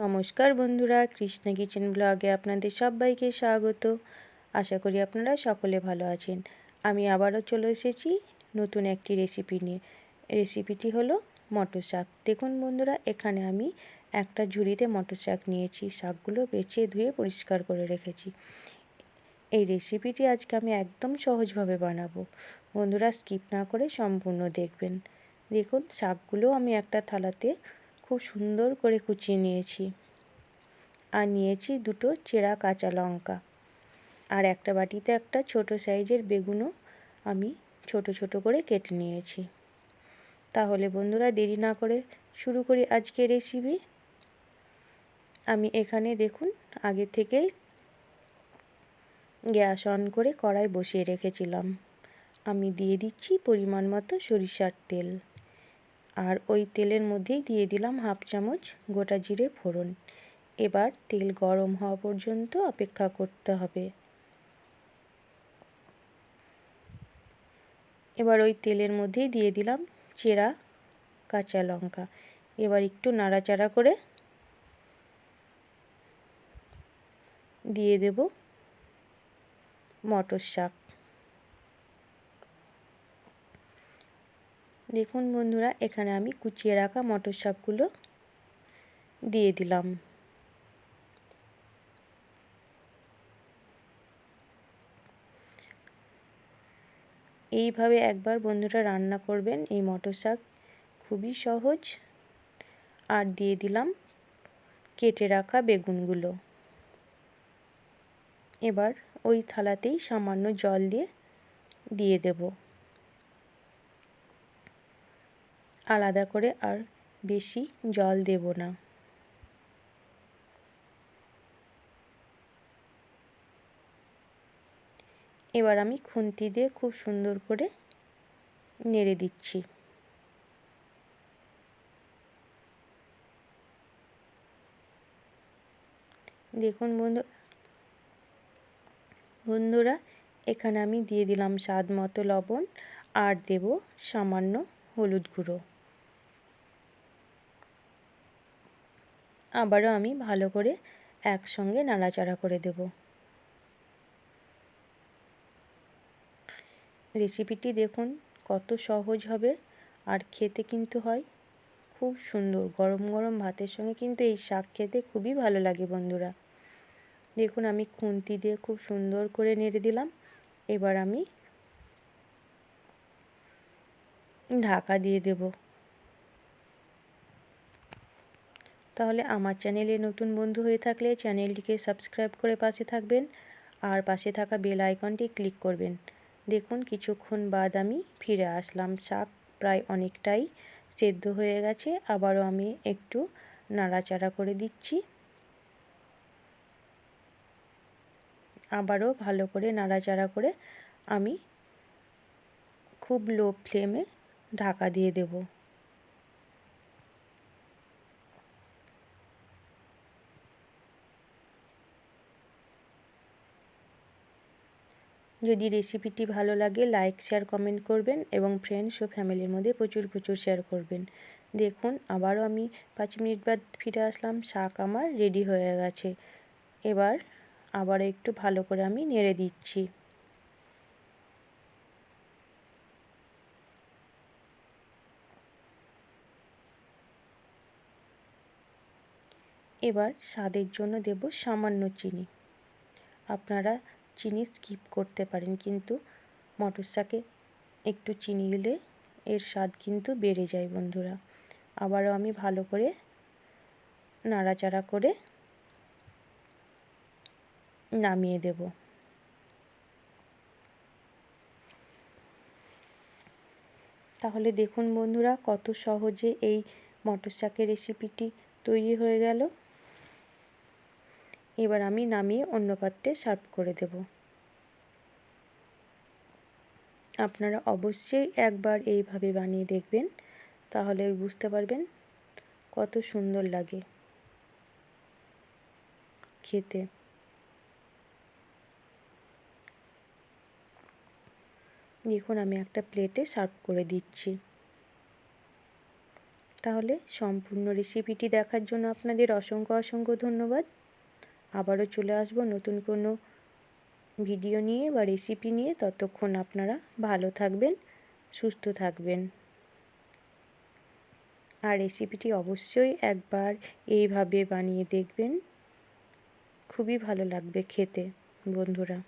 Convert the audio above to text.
নমস্কার বন্ধুরা, কৃষ্ণা কিচেন ব্লগে আপনাদের সবাইকে স্বাগত। আশা করি আপনারা সকলে ভালো আছেন। আমি আবারও চলে এসেছি নতুন একটি রেসিপি নিয়ে। রেসিপিটি হলো মটর শাক। দেখুন বন্ধুরা, এখানে আমি একটা ঝুড়িতে মটর শাক নিয়েছি। শাকগুলো বেছে ধুয়ে পরিষ্কার করে রেখেছি। এই রেসিপিটি আজকে আমি একদম সহজভাবে বানাবো। বন্ধুরা স্কিপ না করে সম্পূর্ণ দেখবেন। দেখুন, শাকগুলো আমি একটা থালাতে খুব সুন্দর করে কুচিয়ে নিয়েছি। আর নিয়েছি দুটো চেরা কাঁচা লঙ্কা। আর একটা বাটিতে একটা ছোট সাইজের বেগুনও আমি ছোট ছোট করে কেটে নিয়েছি। তাহলে বন্ধুরা দেরি না করে শুরু করি আজকে রেসিপি আমি এখানে দেখুন, আগে থেকেই গ্যাস অন করে কড়াই বসিয়ে রেখেছিলাম। আমি দিয়ে দিচ্ছি পরিমাণ মতো সরিষার তেল। আর ওই তেলের মধ্যেই দিয়ে দিলাম হাফ চামচ গোটা জিরে ফোড়ন। এবার তেল গরম হওয়া পর্যন্ত অপেক্ষা করতে হবে। এবার ওই তেলের মধ্যেই দিয়ে দিলাম চেরা কাঁচা লঙ্কা। এবার একটু নাড়াচাড়া করে দিয়ে দেব মটর শাক দেখুন বন্ধুরা, এখানে আমি কুচিয়ে রাখা মটর শাকগুলো দিয়ে দিলাম। এইভাবে একবার বন্ধুরা রান্না করবেন, এই মটর শাক খুবই সহজ। আর দিয়ে দিলাম কেটে রাখা বেগুনগুলো। এবার ওই থালাতেই সামান্য জল দিয়ে দিয়ে দেবো। আলাদা করে আর বেশি জল দেব না। এবার আমি খুন্তি দিয়ে খুব সুন্দর করে নেড়ে দিচ্ছি। দেখুন বন্ধু বন্ধুরা, এখানে আমি দিয়ে দিলাম স্বাদ মতো লবণ আর দেব সামান্য হলুদ গুঁড়ো। আবারও আমি ভালো করে একসঙ্গে নাড়াচাড়া করে দেব। রেসিপিটি দেখুন, কত সহজ হবে। আর খেতে কিন্তু হয় খুব সুন্দর। গরম গরম ভাতের সঙ্গে কিন্তু এই শাক খেতে খুবই ভালো লাগে বন্ধুরা। দেখুন, আমি খুন্তি দিয়ে খুব সুন্দর করে নেড়ে দিলাম। এবার আমি ঢাকা দিয়ে দেবো। তাহলে আমার চ্যানেলে নতুন বন্ধু হয়ে থাকলে চ্যানেলটিকে সাবস্ক্রাইব করে পাশে থাকবেন আর পাশে থাকা বেল আইকনটি ক্লিক করবেন। দেখুন, কিছুক্ষণ বাদ আমি ফিরে আসলাম। শাক প্রায় অনেকটাই সেদ্ধ হয়ে গেছে। আবারও আমি একটু নাড়াচাড়া করে দিচ্ছি। আবারও ভালো করে নাড়াচাড়া করে আমি খুব লো ফ্লেমে ঢাকা দিয়ে দেবো। যদি রেসিপিটি ভালো লাগে লাইক শেয়ার কমেন্ট করবেন এবং ফ্রেন্ডস ও ফ্যামিলির মধ্যে প্রচুর প্রচুর শেয়ার করবেন। দেখুন, আবারও আমি পাঁচ মিনিট বাদ ফিরে আসলাম, শাক আমার রেডি হয়ে গেছে। এবার আবার একটু ভালো করে আমি নেড়ে দিচ্ছি। এবার স্বাদের জন্য দেব সামান্য চিনি। আপনারা চিনি স্কিপ করতে পারেন, কিন্তু মটর শাকে একটু চিনি দিলে এর স্বাদ কিন্তু বেড়ে যায় বন্ধুরা। আবারও আমি ভালো করে নাড়াচাড়া করে নামিয়ে দেব। তাহলে দেখুন বন্ধুরা, কত সহজে এই মটর শাকের রেসিপিটি তৈরি হয়ে গেল। এবার আমি নামিয়ে অন্য পাত্রে সার্ভ করে দেব। আপনারা অবশ্যই একবার এইভাবে বানিয়ে দেখবেন, তাহলে বুঝতে পারবেন কত সুন্দর লাগে খেতে। দেখুন, আমি একটা প্লেটে সার্ভ করে দিচ্ছি। তাহলে সম্পূর্ণ রেসিপিটি দেখার জন্য আপনাদের অসংখ্য অসংখ্য ধন্যবাদ। আবারও চলে আসব নতুন কোনো ভিডিও নিয়ে বা রেসিপি নিয়ে। ততক্ষণ আপনারা ভালো থাকবেন, সুস্থ থাকবেন। আর রেসিপিটি অবশ্যই একবার এইভাবে বানিয়ে দেখবেন। খুবই ভালো লাগবে খেতে, বন্ধুরা।